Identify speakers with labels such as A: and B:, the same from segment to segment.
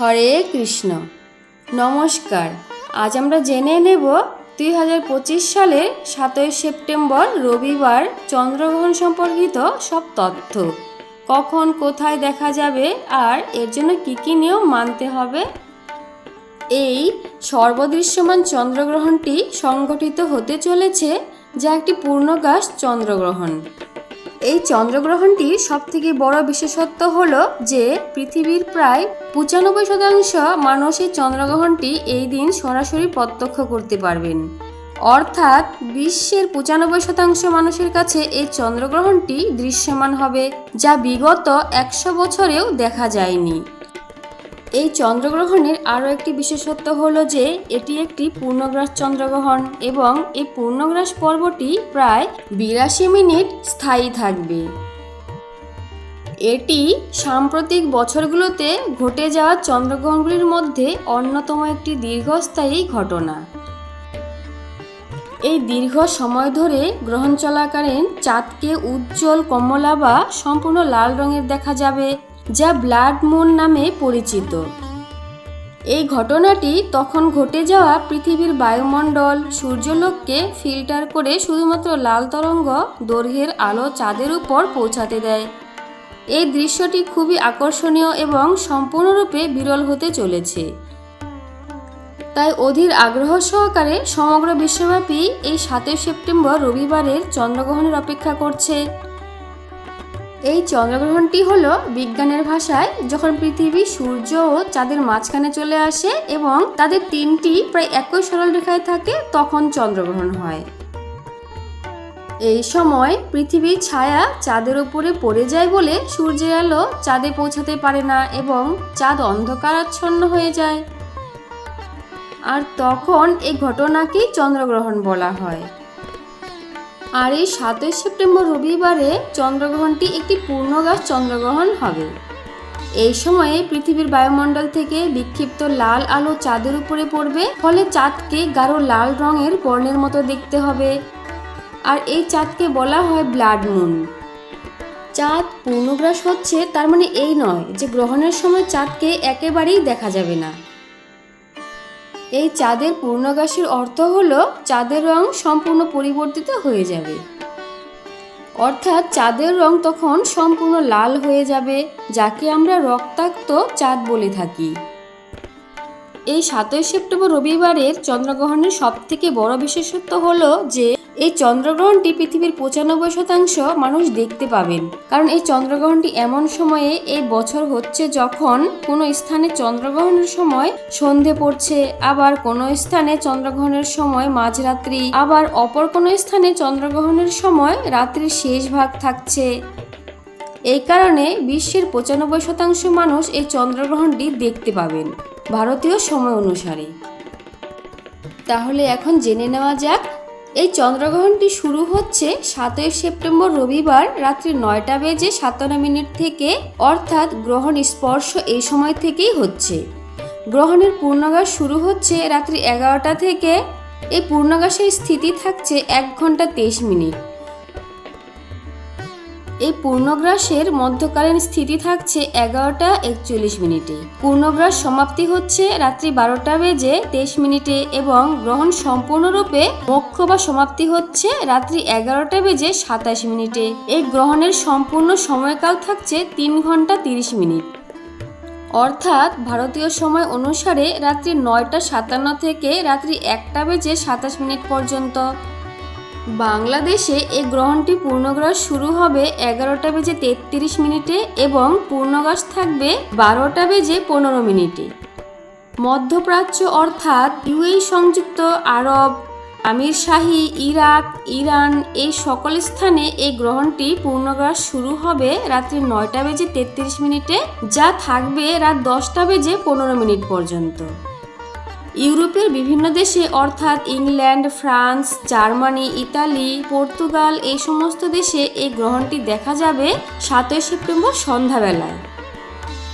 A: হরে কৃষ্ণ। নমস্কার। আজ আমরা জেনে নেব দুই হাজার পঁচিশ সালের সাতই সেপ্টেম্বর রবিবার চন্দ্রগ্রহণ সম্পর্কিত সব তথ্য। কখন, কোথায় দেখা যাবে আর এর জন্য কী কী নিয়ম মানতে হবে? এই সর্বদৃশ্যমান চন্দ্রগ্রহণটি সংগঠিত হতে চলেছে যা একটি পূর্ণগাস চন্দ্রগ্রহণ। এই চন্দ্রগ্রহণটির সবথেকে বড় বিশেষত্ব হল যে পৃথিবীর প্রায় পঁচানব্বই শতাংশ মানুষ এই চন্দ্রগ্রহণটি এই দিন সরাসরি প্রত্যক্ষ করতে পারবেন। অর্থাৎ বিশ্বের পঁচানব্বই শতাংশ মানুষের কাছে এই চন্দ্রগ্রহণটি দৃশ্যমান হবে, যা বিগত একশো বছরেও দেখা যায়নি। এই চন্দ্রগ্রহণের আরও একটি বিশেষত্ব হলো যে এটি একটি পূর্ণগ্রাস চন্দ্রগ্রহণ এবং এই পূর্ণগ্রাস পর্বটি প্রায় বিরাশি মিনিট স্থায়ী থাকবে। এটি সাম্প্রতিক বছরগুলোতে ঘটে যাওয়া চন্দ্রগ্রহণগুলির মধ্যে অন্যতম একটি দীর্ঘস্থায়ী ঘটনা। এই দীর্ঘ সময় ধরে গ্রহণ চলাকালীন চাঁদকে উজ্জ্বল কমলা বা সম্পূর্ণ লাল রঙের দেখা যাবে। যা ব্লাড মুন নামে পরিচিত। এই ঘটনাটি তখন ঘটে যাওয়া পৃথিবীর বায়ুমণ্ডল, সূর্যলোককে ফিল্টার করে শুধুমাত্র লাল তরঙ্গ দৈর্ঘ্যের আলো চাঁদের উপর পৌঁছাতে দেয়। এই দৃশ্যটি খুবই আকর্ষণীয় এবং সম্পূর্ণরূপে বিরল হতে চলেছে। তাই অধীর আগ্রহ সহকারে সমগ্র বিশ্বব্যাপী এই সাতই সেপ্টেম্বর রবিবারের চন্দ্রগ্রহণের অপেক্ষা করছে। এই চন্দ্রগ্রহণটি হলো বিজ্ঞানের ভাষায় যখন পৃথিবী, সূর্য ও চাঁদের মাঝখানে চলে আসে এবং তাদের তিনটি প্রায় একই সরল রেখায় থাকে, তখন চন্দ্রগ্রহণ হয়। এই সময় পৃথিবীর ছায়া চাঁদের উপরে পড়ে যায় বলে সূর্যের আলো চাঁদে পৌঁছাতে পারে না এবং চাঁদ অন্ধকারাচ্ছন্ন হয়ে যায়। আর তখন এই ঘটনাকেই চন্দ্রগ্রহণ বলা হয়। আর এই সাতই সেপ্টেম্বর রবিবারে চন্দ্রগ্রহণটি একটি পূর্ণগাস চন্দ্রগ্রহণ হবে। এই সময়ে পৃথিবীর বায়ুমণ্ডল থেকে বিক্ষিপ্ত লাল আলো চাঁদের উপরে পড়বে, ফলে চাঁদকে গাঢ় লাল রঙের বর্ণের মতো দেখতে হবে। আর এই চাঁদকে বলা হয় ব্লাড মুন। চাঁদ পূর্ণগ্রাস হচ্ছে তার মানে এই নয় যে গ্রহণের সময় চাঁদকে একেবারেই দেখা যাবে না। এই চাঁদের পূর্ণগ্রাসের অর্থ হল চাঁদের রং সম্পূর্ণ পরিবর্তিত হয়ে যাবে। অর্থাৎ চাঁদের রং তখন সম্পূর্ণ লাল হয়ে যাবে, যাকে আমরা রক্তাক্ত চাঁদ বলে থাকি। এই সাতই সেপ্টেম্বর রবিবারের চন্দ্রগ্রহণের সবথেকে বড় বিশেষত্ব হলো যে এই চন্দ্রগ্রহণটি পৃথিবীর পঁচানব্বই শতাংশ মানুষ দেখতে পাবেন। কারণ এই চন্দ্রগ্রহণটি এমন সময়ে এই বছর হচ্ছে যখন কোনো স্থানে চন্দ্রগ্রহণের সময় সন্ধে পড়ছে, আবার কোনো স্থানে চন্দ্রগ্রহণের সময় মাঝরাত্রি, আবার অপর কোনো স্থানে চন্দ্রগ্রহণের সময় রাত্রির শেষ ভাগ থাকছে। এই কারণে বিশ্বের পঁচানব্বই শতাংশ মানুষ এই চন্দ্রগ্রহণটি দেখতে পাবেন। ভারতীয় সময় অনুসারে। তাহলে এখন জেনে নেওয়া যাক চন্দ্রগ্রহণটি শুরু হচ্ছে সাতই সেপ্টেম্বর রবিবার রাত্রি নয়টা বেজে সাতান্ন মিনিট থেকে, অর্থাৎ গ্রহণ স্পর্শ এই সময় থেকেই হচ্ছে। গ্রহণের পূর্ণাগাস শুরু হচ্ছে রাত্রি এগারোটা থেকে। এই পূর্ণাগাসের স্থিতি থাকছে এক ঘণ্টা তেইশ মিনিট। এই পূর্ণগ্রাসের মধ্যকালীন স্থিতি থাকছে এগারোটা একচল্লিশ মিনিটে। পূর্ণগ্রাস সমাপ্তি হচ্ছে রাত্রি বারোটা বেজে তেইশ মিনিটে এবং গ্রহণ সম্পূর্ণরূপে মোক্ষ বা সমাপ্তি হচ্ছে রাত্রি এগারোটা বেজে সাতাশ মিনিটে। এই গ্রহণের সম্পূর্ণ সময়কাল থাকছে তিন ঘণ্টা তিরিশ মিনিট। অর্থাৎ ভারতীয় সময় অনুসারে রাত্রি নয়টা সাতান্ন থেকে রাত্রি একটা বেজে সাতাশ মিনিট পর্যন্ত। বাংলাদেশে এই গ্রহণটি পূর্ণগ্রাস শুরু হবে এগারোটা বেজে তেত্রিশ মিনিটে এবং পূর্ণগ্রাস থাকবে বারোটা বেজে পনেরো মিনিটে। মধ্যপ্রাচ্য অর্থাৎ ইউএই সংযুক্ত আরব, আমির শাহী, ইরাক, ইরান এই সকল স্থানে এই গ্রহণটি পূর্ণগ্রাস শুরু হবে রাত্রি নয়টা বেজে তেত্রিশ মিনিটে, যা থাকবে রাত দশটা বেজে পনেরো মিনিট পর্যন্ত। ইউরোপের বিভিন্ন দেশে, অর্থাৎ England, France, Germany, Italy, Portugal, এই সমস্ত দেশে এই গ্রহণটি দেখা যাবে সাতই সেপ্টেম্বর সন্ধ্যাবেলায়।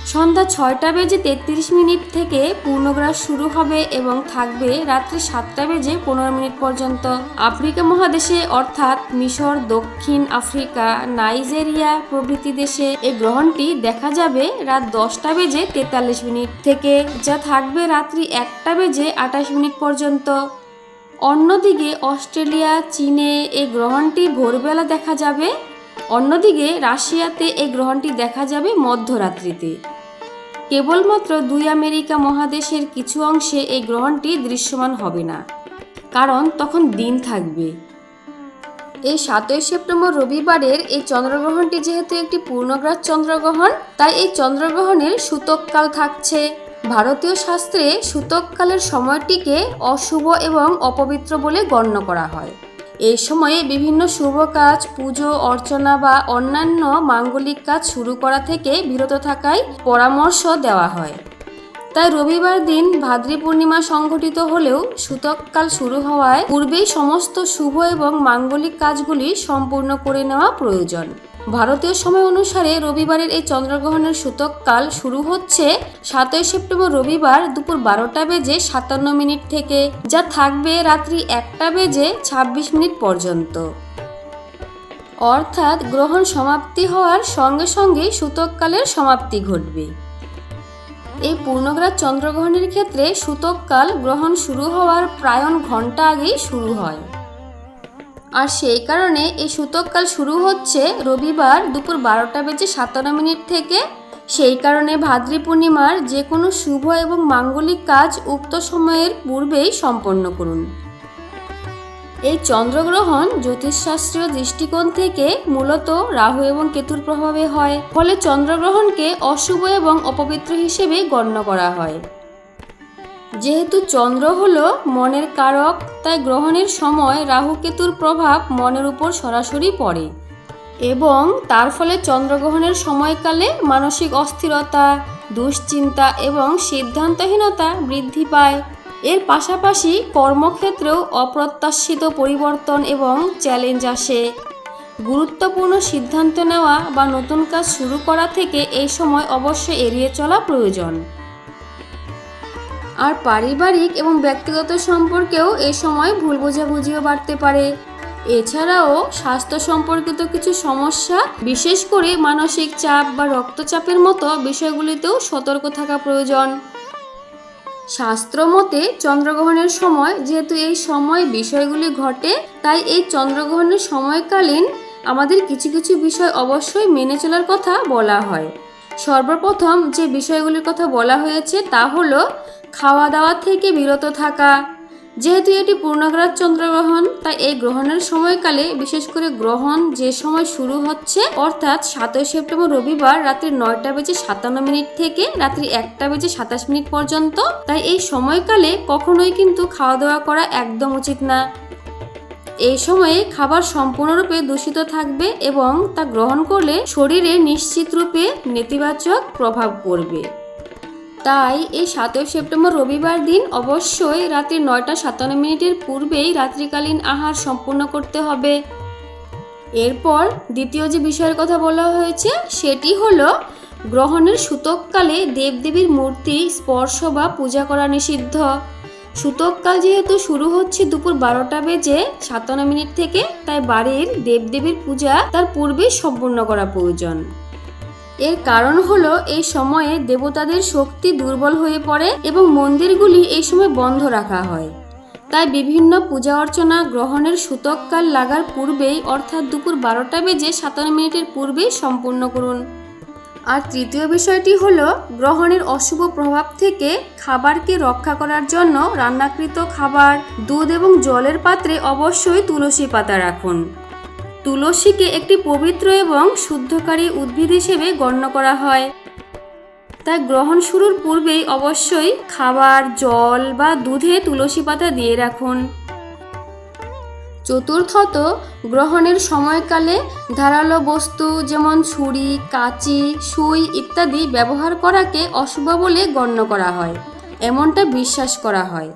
A: সন্ধ্যা ছয়টা বেজে তেত্রিশ মিনিট থেকে পূর্ণগ্রাস শুরু হবে এবং থাকবে রাত্রি সাতটা বেজে পনেরো মিনিট পর্যন্ত। আফ্রিকা মহাদেশে, অর্থাৎ মিশর, দক্ষিণ আফ্রিকা, নাইজেরিয়া প্রভৃতি দেশে এই গ্রহণটি দেখা যাবে রাত দশটা বেজে তেতাল্লিশ মিনিট থেকে, যা থাকবে রাত্রি একটা বেজে আঠাশ মিনিট পর্যন্ত। অন্যদিকে অস্ট্রেলিয়া, চীনে এই গ্রহণটি ভোরবেলা দেখা যাবে। অন্যদিকে রাশিয়াতে এই গ্রহণটি দেখা যাবে মধ্যরাত্রিতে। কেবলমাত্র দুই আমেরিকা মহাদেশের কিছু অংশে এই গ্রহণটি দৃশ্যমান হবে না, কারণ তখন দিন থাকবে। এই সাতই সেপ্টেম্বর রবিবারের এই চন্দ্রগ্রহণটি যেহেতু একটি পূর্ণগ্রাস চন্দ্রগ্রহণ, তাই এই চন্দ্রগ্রহণের সূতককাল থাকছে। ভারতীয় শাস্ত্রে সূতককালের সময়টিকে অশুভ এবং অপবিত্র বলে গণ্য করা হয়। এই সময়ে বিভিন্ন শুভ কাজ, পুজো, অর্চনা বা অন্যান্য মাঙ্গলিক কাজ শুরু করা থেকে বিরত থাকায় পরামর্শ দেওয়া হয়। তাই রবিবার দিন ভাদ্রী পূর্ণিমা সংঘটিত হলেও সূতককাল শুরু হওয়ায় পূর্বেই সমস্ত শুভ এবং মাঙ্গলিক কাজগুলি সম্পূর্ণ করে নেওয়া প্রয়োজন। ভারতীয় সময় অনুসারে রবিবারের এই চন্দ্রগ্রহণের সূতককাল শুরু হচ্ছে সাতই সেপ্টেম্বর রবিবার দুপুর বারোটা বেজে সাতান্ন মিনিট থেকে, যা থাকবে রাত্রি একটা বেজে ছাব্বিশ মিনিট পর্যন্ত। অর্থাৎ গ্রহণ সমাপ্তি হওয়ার সঙ্গে সঙ্গেই সূতককালের সমাপ্তি ঘটবে। এই পূর্ণগ্রাস চন্দ্রগ্রহণের ক্ষেত্রে সূতককাল গ্রহণ শুরু হওয়ার প্রায়ণ ঘণ্টা আগেই শুরু হয়। আর সেই কারণে এই সূতককাল শুরু হচ্ছে রবিবার দুপুর বারোটা বেজে সাতান্ন মিনিট থেকে। সেই কারণে ভাদ্রী পূর্ণিমার যে কোনো শুভ এবং মাঙ্গলিক কাজ উক্ত সময়ের পূর্বেই সম্পন্ন করুন। এই চন্দ্রগ্রহণ জ্যোতিষশাস্ত্রীয় দৃষ্টিকোণ থেকে মূলত রাহু এবং কেতুর প্রভাবে হয়। ফলে চন্দ্রগ্রহণকে অশুভ এবং অপবিত্র হিসেবে গণ্য করা হয়। যেহেতু চন্দ্র হল মনের কারক, তাই গ্রহণের সময় রাহু কেতুর প্রভাব মনের উপর সরাসরি পড়ে। এবং তার ফলে চন্দ্রগ্রহণের সময়কালে মানসিক অস্থিরতা, দুশ্চিন্তা এবং সিদ্ধান্তহীনতা বৃদ্ধি পায়। এর পাশাপাশি কর্মক্ষেত্রেও অপ্রত্যাশিত পরিবর্তন এবং চ্যালেঞ্জ আসে। গুরুত্বপূর্ণ সিদ্ধান্ত নেওয়া বা নতুন কাজ শুরু করা থেকে এই সময় অবশ্যই এড়িয়ে চলা প্রয়োজন। আর পারিবারিক এবং ব্যক্তিগত সম্পর্কেও এ সময় ভুল বোঝাবুঝিও বাড়তে পারে। এছাড়াও স্বাস্থ্য সম্পর্কিত কিছু সমস্যা, বিশেষ করে মানসিক চাপ বা রক্তচাপের মতো বিষয়গুলিতেও সতর্ক থাকা প্রয়োজন। শাস্ত্র মতে চন্দ্রগ্রহণের সময় যেহেতু এই সময় বিষয়গুলি ঘটে, তাই এই চন্দ্রগ্রহণের সময়কালীন আমাদের কিছু কিছু বিষয় অবশ্যই মেনে চলার কথা বলা হয়। সর্বপ্রথম যে বিষয়গুলির কথা বলা হয়েছে তা হলো খাওয়া দাওয়া থেকে বিরত থাকা। যেহেতু এটি পূর্ণগ্রাস চন্দ্রগ্রহণ, তাই এই গ্রহণের সময়কালে বিশেষ করে গ্রহণ যে সময় শুরু হচ্ছে, অর্থাৎ সাতই সেপ্টেম্বর রবিবার রাত্রি নয়টা বেজে সাতান্ন মিনিট থেকে রাত্রি একটা বেজে সাতাশ মিনিট পর্যন্ত, তাই এই সময়কালে কখনোই কিন্তু খাওয়া দাওয়া করা একদম উচিত না। এই সময়ে খাবার সম্পূর্ণরূপে দূষিত থাকবে এবং তা গ্রহণ করলে শরীরে নিশ্চিত রূপে নেতিবাচক প্রভাব পড়বে। তাই এই সাতই সেপ্টেম্বর রবিবার দিন অবশ্যই রাত্রি নয়টা সাতান্ন মিনিটের পূর্বেই রাত্রিকালীন আহার সম্পূর্ণ করতে হবে। এরপর দ্বিতীয় যে বিষয়ের কথা বলা হয়েছে, সেটি হলো গ্রহণের সূতককালে দেবদেবীর মূর্তি, স্পর্শ বা পূজা করা নিষিদ্ধ। সূতককাল যেহেতু শুরু হচ্ছে দুপুর বারোটা বেজে সাতান্ন মিনিট থেকে, তাই বাড়ির দেবদেবীর পূজা তার পূর্বেই সম্পূর্ণ করা প্রয়োজন। এর কারণ হলো, এই সময়ে দেবতাদের শক্তি দুর্বল হয়ে পড়ে এবং মন্দিরগুলি এই সময় বন্ধ রাখা হয়। তাই বিভিন্ন পূজা অর্চনা গ্রহণের সূতককাল লাগার পূর্বেই অর্থাৎ দুপুর বারোটা বেজে সাতান্ন মিনিটের পূর্বেই সম্পূর্ণ করুন। আর তৃতীয় বিষয়টি হল গ্রহণের অশুভ প্রভাব থেকে খাবারকে রক্ষা করার জন্য রান্নাকৃত খাবার, দুধ এবং জলের পাত্রে অবশ্যই তুলসী পাতা রাখুন। তুলসীকে একটি পবিত্র এবং শুদ্ধকারী উদ্ভিদ হিসেবে গণ্য করা হয়। তাই গ্রহণ শুরুর পূর্বেই অবশ্যই খাবার, জল বা দুধে তুলসী পাতা দিয়ে রাখুন। চতুর্থত গ্রহণের সময়কালে ধারালো বস্তু যেমন ছুরি, কাঁচি, সুই ইত্যাদি ব্যবহার করাকে অশুভ বলে গণ্য করা হয়, এমনটা বিশ্বাস করা হয়।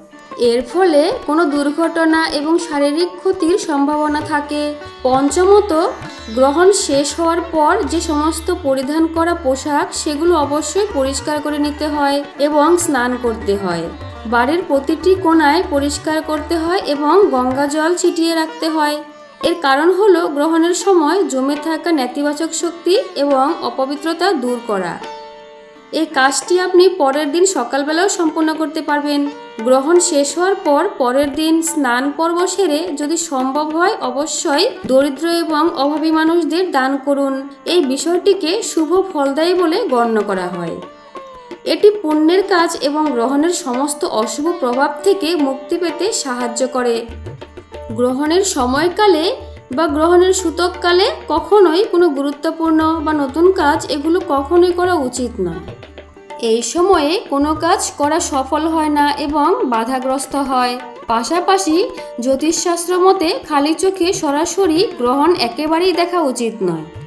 A: এর ফলে কোনো দুর্ঘটনা এবং শারীরিক ক্ষতির সম্ভাবনা থাকে। পঞ্চমত, গ্রহণ শেষ হওয়ার পর যে সমস্ত পরিধান করা পোশাক, সেগুলো অবশ্যই পরিষ্কার করে নিতে হয় এবং স্নান করতে হয়। বাড়ির প্রতিটি কোণায় পরিষ্কার করতে হয় এবং গঙ্গা জল ছিটিয়ে রাখতে হয়। এর কারণ হলো গ্রহণের সময় জমে থাকা নেতিবাচক শক্তি এবং অপবিত্রতা দূর করা। এই কাজটি আপনি পরের দিন সকালবেলাও সম্পন্ন করতে পারবেন। গ্রহণ শেষ হওয়ার পর পরের দিন স্নান পর্ব সেরে যদি সম্ভব হয় অবশ্যই দরিদ্র এবং অভাবী মানুষদের দান করুন। এই বিষয়টিকে শুভ ফলদায়ী বলে গণ্য করা হয়। এটি পুণ্যের কাজ এবং গ্রহণের সমস্ত অশুভ প্রভাব থেকে মুক্তি পেতে সাহায্য করে। গ্রহণের সময়কালে বা গ্রহণের সূতককালে কখনোই কোনো গুরুত্বপূর্ণ বা নতুন কাজ এগুলো কখনোই করা উচিত নয় এই সময়ে কোনো কাজ করা সফল হয় না এবং বাধাগ্রস্ত হয়। পাশাপাশি জ্যোতিষশাস্ত্র মতে খালি চোখে সরাসরি গ্রহণ একেবারেই দেখা উচিত নয়।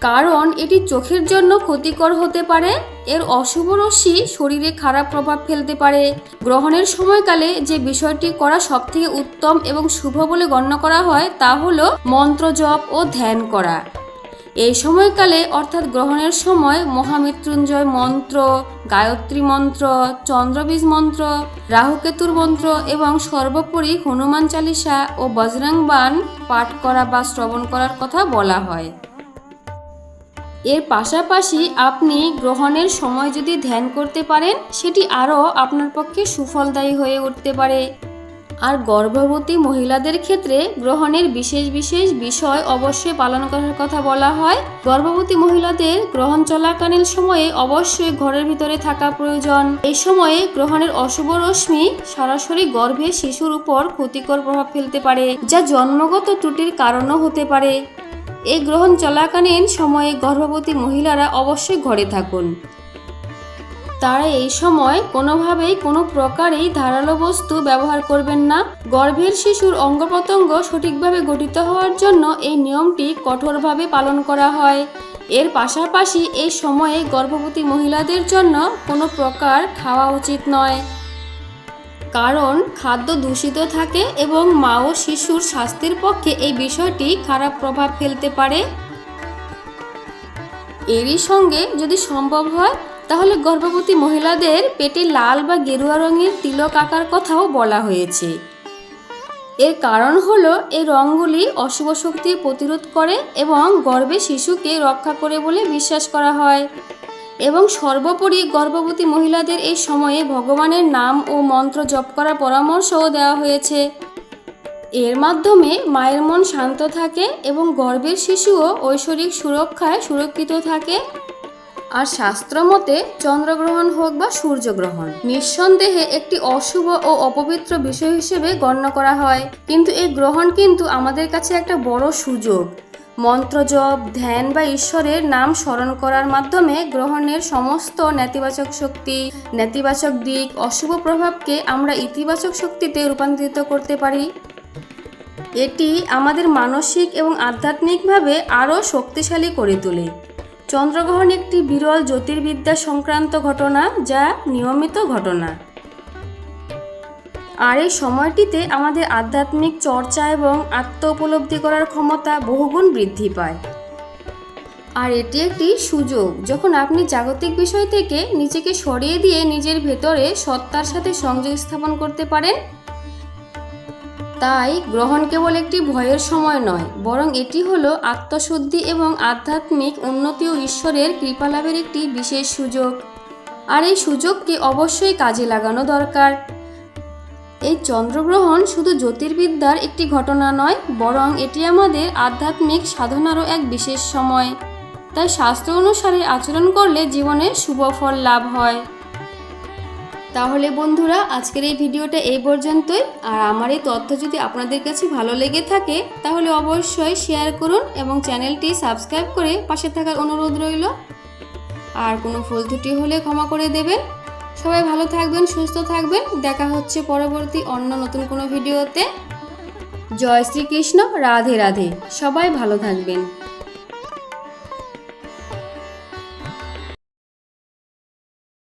A: কারণ এটি চোখের জন্য ক্ষতিকর হতে পারে, এর অশুভ রশ্মি শরীরে খারাপ প্রভাব ফেলতে পারে। গ্রহণের সময়কালে যে বিষয়টি করা সবথেকে উত্তম এবং শুভ বলে গণ্য করা হয় তা হলো মন্ত্র জপ ও ধ্যান করা। এই সময়কালে অর্থাৎ গ্রহণের সময় মহামৃত্যুঞ্জয় মন্ত্র, গায়ত্রী মন্ত্র, চন্দ্রবীজ মন্ত্র, রাহুকেতুর মন্ত্র এবং সর্বোপরি হনুমান চালিসা ও বজরং বান পাঠ করা বা শ্রবণ করার কথা বলা হয়। এর পাশাপাশি আপনি গ্রহণের সময় যদি ধ্যান করতে পারেন, সেটি আরও আপনার পক্ষে সুফলদায়ী হয়ে উঠতে পারে। আর গর্ভবতী মহিলাদের ক্ষেত্রে গ্রহণের বিশেষ বিশেষ বিষয় অবশ্যই পালন করার কথা বলা হয়। গর্ভবতী মহিলাদের গ্রহণ চলাকালীন সময়ে অবশ্যই ঘরের ভিতরে থাকা প্রয়োজন। এই সময়ে গ্রহণের অশুভ রশ্মি সরাসরি গর্ভে শিশুর উপর ক্ষতিকর প্রভাব ফেলতে পারে, যা জন্মগত ত্রুটির কারণও হতে পারে। এই গ্রহণ চলাকালীন সময়ে গর্ভবতী মহিলারা অবশ্যই ঘরে থাকুন। তারা এই সময় কোনোভাবেই কোনো প্রকারেই ধারালো বস্তু ব্যবহার করবেন না। গর্ভের শিশুর অঙ্গ প্রত্যঙ্গ সঠিকভাবে গঠিত হওয়ার জন্য এই নিয়মটি কঠোরভাবে পালন করা হয়। এর পাশাপাশি এই সময়ে গর্ভবতী মহিলাদের জন্য কোনো প্রকার খাওয়া উচিত নয়। কারণ খাদ্য দূষিত থাকে এবং মা ও শিশুর স্বাস্থ্যের পক্ষে এই বিষয়টি খারাপ প্রভাব ফেলতে পারে। এরই সঙ্গে যদি সম্ভব হয়, তাহলে গর্ভবতী মহিলাদের পেটে লাল বা গেরুয়া রঙের তিলক আঁকার কথাও বলা হয়েছে। এর কারণ হলো, এই রঙগুলি অশুভ শক্তি প্রতিরোধ করে এবং গর্ভে শিশুকে রক্ষা করে বলে বিশ্বাস করা হয়। এবং সর্বোপরি গর্ভবতী মহিলাদের এই সময়ে ভগবানের নাম ও মন্ত্র জপ করার পরামর্শও দেওয়া হয়েছে। এর মাধ্যমে মায়ের মন শান্ত থাকে এবং গর্ভের শিশুও ঐশ্বরিক সুরক্ষায় সুরক্ষিত থাকে। আর শাস্ত্র মতে চন্দ্রগ্রহণ হোক বা সূর্যগ্রহণ, নিঃসন্দেহে একটি অশুভ ও অপবিত্র বিষয় হিসেবে গণ্য করা হয়। কিন্তু এই গ্রহণ কিন্তু আমাদের কাছে একটা বড় সুযোগ। মন্ত্রজপ ধ্যান বা ঈশ্বরের নাম স্মরণ করার মাধ্যমে গ্রহণের সমস্ত নেতিবাচক শক্তি, নেতিবাচক দিক, অশুভ প্রভাবকে আমরা ইতিবাচক শক্তিতে রূপান্তরিত করতে পারি। এটি আমাদের মানসিক এবং আধ্যাত্মিকভাবে আরও শক্তিশালী করে তোলে। চন্দ্রগ্রহণ একটি বিরল জ্যোতির্বিদ্যা সংক্রান্ত ঘটনা যা নিয়মিত ঘটনা। আর এই সময়টিতে আমাদের আধ্যাত্মিক চর্চা এবং আত্ম উপলব্ধি করার ক্ষমতা বহুগুণ বৃদ্ধি পায়। আর এটি একটি সুযোগ, যখন আপনি জাগতিক বিষয় থেকে নিজেকে সরিয়ে দিয়ে নিজের ভেতরে সত্তার সাথে সংযোগ স্থাপন করতে পারেন, তাই গ্রহণ কেবল একটি ভয়ের সময় নয়, বরং এটি হলো আত্মশুদ্ধি এবং আধ্যাত্মিক উন্নতি ও ঈশ্বরের কৃপালাভের একটি বিশেষ সুযোগ। আর এই সুযোগকে অবশ্যই কাজে লাগানো দরকার। এই চন্দ্রগ্রহণ শুধু জ্যোতির্বিদ্যার একটি ঘটনা নয়, বরং এটি আমাদের আধ্যাত্মিক সাধনারও এক বিশেষ সময়। তাই শাস্ত্র অনুসারে আচরণ করলে জীবনে শুভ ফল লাভ হয়। তাহলে বন্ধুরা, আজকের এই ভিডিওটা এই পর্যন্তই। আর আমার এই তথ্য যদি আপনাদের কাছে ভালো লেগে থাকে, তাহলে অবশ্যই শেয়ার করুন এবং চ্যানেলটি সাবস্ক্রাইব করে পাশে থাকার অনুরোধ রইল। আর কোনো ভুল ত্রুটি হলে ক্ষমা করে দেবেন। সবাই ভালো থাকবেন, সুস্থ থাকবেন। দেখা হচ্ছে পরবর্তী অন্য নতুন কোনো ভিডিওতে। জয় শ্রীকৃষ্ণ, রাধে রাধে। সবাই ভালো থাকবেন।